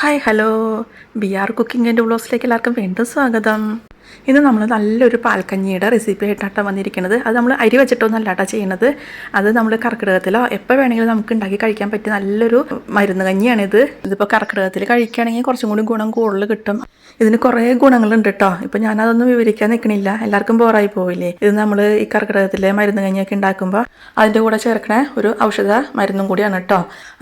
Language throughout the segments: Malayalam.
Hi hello. B R cooking and വ്ളോഗ്സിലേക്ക് എല്ലാവർക്കും വീണ്ടും സ്വാഗതം. ഇന്ന് നമ്മൾ നല്ലൊരു പാൽക്കഞ്ഞിയുടെ റെസിപ്പി ആയിട്ടാണ് വന്നിരിക്കുന്നത് അത് നമ്മൾ അരി വെച്ചിട്ടോ കേട്ടോ ചെയ്യണത്. അത് നമ്മൾ കർക്കിടകത്തിലോ എപ്പോൾ വേണമെങ്കിലും നമുക്ക് ഉണ്ടാക്കി കഴിക്കാൻ പറ്റിയ നല്ലൊരു മരുന്ന് കഞ്ഞിയാണിത്. ഇതിപ്പോൾ കർക്കിടകത്തിൽ കഴിക്കുകയാണെങ്കിൽ കുറച്ചും കൂടി ഗുണം കൂടുതൽ കിട്ടും. ഇതിന് കുറേ ഗുണങ്ങളുണ്ട് കേട്ടോ ഇപ്പോൾ ഞാനതൊന്നും വിവരിക്കാൻ നിൽക്കണില്ല. എല്ലാവർക്കും ബോറായി പോവില്ലേ? ഇത് നമ്മൾ ഈ കർക്കിടകത്തിലെ മരുന്ന് കഞ്ഞിയൊക്കെ ഉണ്ടാക്കുമ്പോൾ അതിന്റെ കൂടെ ചേർക്കണ ഒരു ഔഷധ മരുന്നും കൂടിയാണ് കേട്ടോ.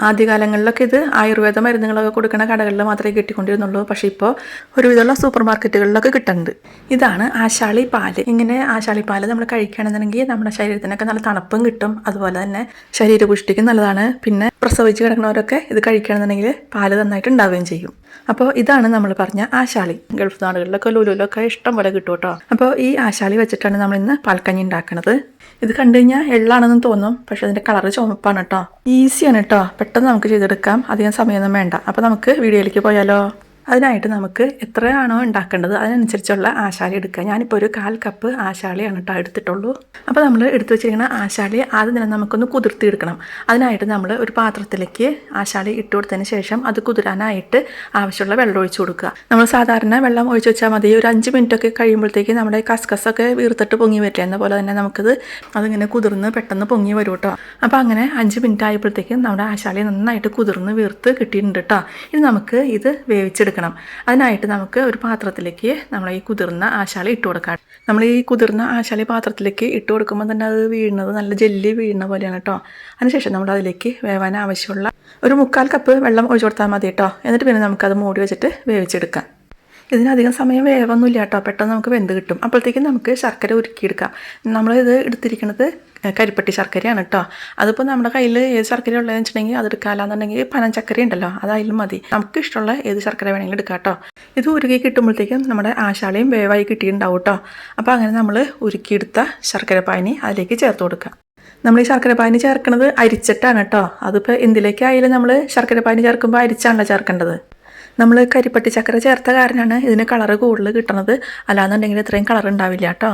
ആദ്യകാലങ്ങളിലൊക്കെ ഇത് ആയുർവേദ മരുന്നുകളൊക്കെ കൊടുക്കുന്ന കടകളിൽ മാത്രമേ കിട്ടിക്കൊണ്ടിരുന്നുള്ളൂ. പക്ഷേ ഇപ്പോൾ ഒരുവിധമുള്ള സൂപ്പർ മാർക്കറ്റുകളിലൊക്കെ കിട്ടുന്നുണ്ട്. ഇതാണ് ആശാളി പാൽ. ഇങ്ങനെ ആശാളി പാൽ നമ്മൾ കഴിക്കുകയാണെന്നുണ്ടെങ്കിൽ നമ്മുടെ ശരീരത്തിനൊക്കെ നല്ല തണുപ്പും കിട്ടും. അതുപോലെ തന്നെ ശരീരപുഷ്ടിക്കും നല്ലതാണ്. പിന്നെ പ്രസവിച്ച് കിടക്കുന്നവരൊക്കെ ഇത് കഴിക്കുകയാണെന്നുണ്ടെങ്കിൽ പാൽ നന്നായിട്ട് ഉണ്ടാവുകയും ചെയ്യും. അപ്പോൾ ഇതാണ് നമ്മൾ പറഞ്ഞ ആശാളി. ഗൾഫ് നാടുകളിലൊക്കെ ലുലുലൊക്കെ ഇഷ്ടം പോലെ കിട്ടും കേട്ടോ. അപ്പോൾ ഈ ആശാളി വെച്ചിട്ടാണ് നമ്മൾ ഇന്ന് പാൽക്കഞ്ഞി ഉണ്ടാക്കുന്നത് ഇത് കണ്ടു കഴിഞ്ഞാൽ എള്ളാണെന്ന് തോന്നും. പക്ഷെ അതിന്റെ കളർ ചുമപ്പാണ് കേട്ടോ. ഈസിയാണ് കേട്ടോ. പെട്ടെന്ന് നമുക്ക് ചെയ്തെടുക്കാം. അധികം സമയമൊന്നും വേണ്ട. അപ്പോൾ നമുക്ക് വീഡിയോയിലേക്ക് പോയാലോ? അതിനായിട്ട് നമുക്ക് എത്രയാണോ ഉണ്ടാക്കേണ്ടത് അതിനനുസരിച്ചുള്ള ആശാലി എടുക്കുക. ഞാനിപ്പോൾ ഒരു കാൽ കപ്പ് ആശാളിയാണ് കേട്ടോ എടുത്തിട്ടുള്ളൂ. അപ്പോൾ നമ്മൾ എടുത്തു വെച്ചിരിക്കുന്ന ആശാലി ആദ്യം തന്നെ നമുക്കൊന്ന് കുതിർത്തി എടുക്കണം. അതിനായിട്ട് നമ്മൾ ഒരു പാത്രത്തിലേക്ക് ആശാളി ഇട്ട് കൊടുത്തതിന് ശേഷം അത് കുതിരാനായിട്ട് ആവശ്യമുള്ള വെള്ളം ഒഴിച്ചു കൊടുക്കുക. നമ്മൾ സാധാരണ വെള്ളം ഒഴിച്ചു വെച്ചാൽ മതി. ഒരു അഞ്ച് മിനിറ്റൊക്കെ കഴിയുമ്പോഴത്തേക്ക് നമ്മുടെ കസ്കസൊക്കെ വീർത്തിട്ട് പൊങ്ങി വരില്ല എന്ന പോലെ തന്നെ നമുക്കത് അതിങ്ങനെ കുതിർന്ന് പെട്ടെന്ന് പൊങ്ങി വരും കേട്ടോ അപ്പോൾ അങ്ങനെ അഞ്ച് മിനിറ്റ് ആയപ്പോഴത്തേക്കും നമ്മുടെ ആശാളി നന്നായിട്ട് കുതിർന്ന് വീർത്ത് കിട്ടിയിട്ടുണ്ട് കേട്ടോ ഇനി നമുക്ക് ഇത് വേവിച്ചെടുക്കണം അതിനായിട്ട് നമുക്ക് ഒരു പാത്രത്തിലേക്ക് നമ്മൾ ഈ കുതിർന്ന ആശാളി ഇട്ട് കൊടുക്കാം. നമ്മൾ ഈ കുതിർന്ന ആശാളി പാത്രത്തിലേക്ക് ഇട്ട് കൊടുക്കുമ്പോൾ തന്നെ അത് വീഴുന്നത് നല്ല ജെല്ലി വീഴുന്ന പോലെയാണ് കേട്ടോ. അതിനുശേഷം നമ്മൾ അതിലേക്ക് വേവാൻ ആവശ്യമുള്ള ഒരു മുക്കാൽ കപ്പ് വെള്ളം ഒഴിച്ചു കൊടുത്താൽ മതി കേട്ടോ. എന്നിട്ട് പിന്നെ നമുക്കത് മൂടി വെച്ചിട്ട് വേവിച്ചെടുക്കാം. ഇതിനധികം സമയം വേവൊന്നുമില്ല കേട്ടോ. പെട്ടെന്ന് നമുക്ക് വെന്ത് കിട്ടും. അപ്പോഴത്തേക്കും നമുക്ക് ശർക്കര ഉരുക്കിയെടുക്കാം. നമ്മളിത് എടുത്തിരിക്കുന്നത് കരിപ്പട്ടി ശർക്കരയാണ് കേട്ടോ. അതിപ്പോൾ നമ്മുടെ കയ്യിൽ ഏത് ശർക്കര ഉള്ളതെന്ന് വെച്ചിട്ടുണ്ടെങ്കിൽ അത് എടുക്കാമെന്നുണ്ടെങ്കിൽ പനം ചക്കര ഉണ്ടല്ലോ. അതായാലും മതി. നമുക്ക് ഇഷ്ടമുള്ള ഏത് ശർക്കര വേണമെങ്കിലും എടുക്കാം കേട്ടോ. ഇത് ഉരുകി കിട്ടുമ്പോഴത്തേക്കും നമ്മുടെ ആശാളയും വേവായി കിട്ടിയിട്ടുണ്ടാവും കേട്ടോ. അപ്പോൾ അങ്ങനെ നമ്മൾ ഉരുക്കിയെടുത്ത ശർക്കര പാനി അതിലേക്ക് ചേർത്ത് കൊടുക്കാം. നമ്മൾ ഈ ശർക്കര പാനി ചേർക്കുന്നത് അരിച്ചിട്ടാണ് കേട്ടോ. അതിപ്പോൾ എന്തിലേക്കായാലും നമ്മൾ ശർക്കര പാനി ചേർക്കുമ്പോൾ അരിച്ചാണല്ലോ ചേർക്കേണ്ടത്. നമ്മൾ കരിപ്പട്ടി ചക്കര ചേർത്ത കാരനാണ് ഇതിന് കളറ് കൂടുതൽ കിട്ടണത്. അല്ലാന്നുണ്ടെങ്കിൽ ഇത്രയും കളർ ഉണ്ടാവില്ല കേട്ടോ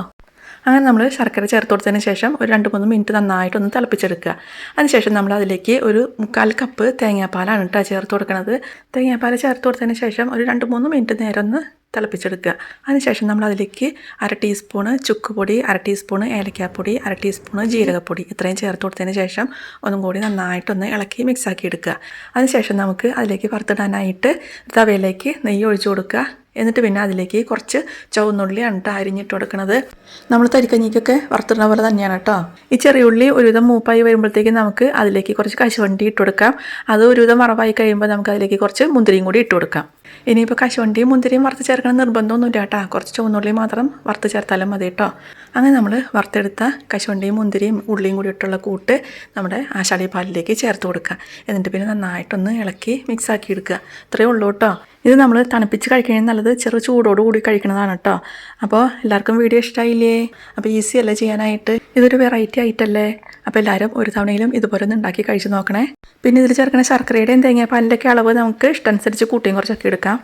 അങ്ങനെ നമ്മൾ ശർക്കര ചേർത്ത് കൊടുത്തതിന് ശേഷം ഒരു രണ്ട് മൂന്ന് മിനിറ്റ് നന്നായിട്ടൊന്ന് തിളപ്പിച്ചെടുക്കുക. അതിനുശേഷം നമ്മൾ അതിലേക്ക് ഒരു മുക്കാൽ കപ്പ് തേങ്ങാപ്പാലാണ് കേട്ടോ ചേർത്ത് കൊടുക്കുന്നത് തേങ്ങാപ്പാൽ ചേർത്ത് കൊടുത്തതിന് ശേഷം ഒരു രണ്ട് മൂന്ന് മിനിറ്റ് നേരം ഒന്ന് തിളപ്പിച്ചെടുക്കുക. അതിനുശേഷം നമ്മൾ അതിലേക്ക് അര ടീസ്പൂണ് ചുക്കുപൊടി അര ടീസ്പൂണ് ഏലക്കാപ്പൊടി അര ടീസ്പൂണ് ജീരകപ്പൊടി ഇത്രയും ചേർത്ത് കൊടുത്തതിന് ശേഷം ഒന്നും കൂടി നന്നായിട്ടൊന്ന് ഇളക്കി മിക്സാക്കി എടുക്കുക. അതിനുശേഷം നമുക്ക് അതിലേക്ക് വറുത്തിടാനായിട്ട് തവയിലേക്ക് നെയ്യ് ഒഴിച്ചു കൊടുക്കുക. എന്നിട്ട് പിന്നെ അതിലേക്ക് കുറച്ച് ചുവന്നുള്ളിയാണ് കേട്ടോ അരിഞ്ഞിട്ട് കൊടുക്കുന്നത് നമ്മൾ തരിക്കഞ്ഞിക്കൊക്കെ വറുത്തിടുന്ന പോലെ തന്നെയാണ് കേട്ടോ. ഈ ചെറിയ ഉള്ളി ഒരുവിധം മൂപ്പായി വരുമ്പോഴത്തേക്കും നമുക്ക് അതിലേക്ക് കുറച്ച് കശുവണ്ടി ഇട്ട് കൊടുക്കാം. അത് ഒരുവിധം വറവായി കഴിയുമ്പോൾ നമുക്ക് അതിലേക്ക് കുറച്ച് മുന്തിരിയും കൂടി ഇട്ട് കൊടുക്കാം. ഇനിയിപ്പോൾ കശുവണ്ടിയും മുന്തിരിയും വറുത്ത് ചേർക്കണം നിർബന്ധമൊന്നുമില്ല കേട്ടോ. കുറച്ച് ചുവന്നുള്ളി മാത്രം വറുത്ത് ചേർത്താലും മതി കേട്ടോ. അങ്ങനെ നമ്മൾ വറുത്തെടുത്ത കശുവണ്ടിയും മുന്തിരിയും ഉള്ളിയും കൂടി ഇട്ടുള്ള കൂട്ട് നമ്മുടെ ആശാളി പാലിലേക്ക് ചേർത്ത് കൊടുക്കുക. എന്നിട്ട് പിന്നെ നന്നായിട്ടൊന്ന് ഇളക്കി മിക്സാക്കി എടുക്കുക. ഇത്രയേ ഉള്ളൂ കേട്ടോ. ഇത് നമ്മൾ തണുപ്പിച്ച് കഴിക്കണേ നല്ലത് ചെറു ചൂടോട് കൂടി കഴിക്കുന്നതാണ് കേട്ടോ. അപ്പോൾ എല്ലാവർക്കും വീഡിയോ ഇഷ്ടമായില്ലേ അപ്പോൾ ഈസി അല്ലേ ചെയ്യാനായിട്ട്? ഇതൊരു വെറൈറ്റി ആയിട്ടല്ലേ? അപ്പോൾ എല്ലാവരും ഒരു തവണയിലും ഇതുപോലെ ഒന്ന് ഉണ്ടാക്കി കഴിച്ച് നോക്കണേ. പിന്നെ ഇതിൽ ചേർക്കുന്ന ശർക്കരയുടെയും തേങ്ങാപ്പാലിന്റെയൊക്കെ അളവ് നമുക്ക് ഇഷ്ടമനുസരിച്ച് കൂട്ടിയും കുറച്ചൊക്കെ എടുക്കാം.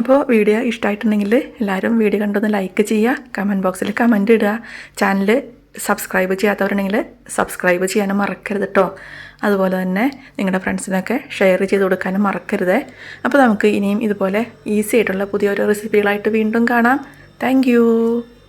അപ്പോൾ വീഡിയോ ഇഷ്ടമായിട്ടുണ്ടെങ്കിൽ എല്ലാവരും വീഡിയോ കണ്ടൊന്ന് ലൈക്ക് ചെയ്യുക. കമന്റ് ബോക്സിൽ കമന്റ് ഇടുക. ചാനൽ സബ്സ്ക്രൈബ് ചെയ്യാത്തവരുണ്ടെങ്കിൽ സബ്സ്ക്രൈബ് ചെയ്യാനും മറക്കരുത് കേട്ടോ അതുപോലെ തന്നെ നിങ്ങളുടെ ഫ്രണ്ട്സിനൊക്കെ ഷെയർ ചെയ്ത് കൊടുക്കാനും മറക്കരുത്. അപ്പോൾ നമുക്ക് ഇനിയും ഇതുപോലെ ഈസി ആയിട്ടുള്ള പുതിയൊരു റെസിപ്പികളായിട്ട് വീണ്ടും കാണാം. താങ്ക്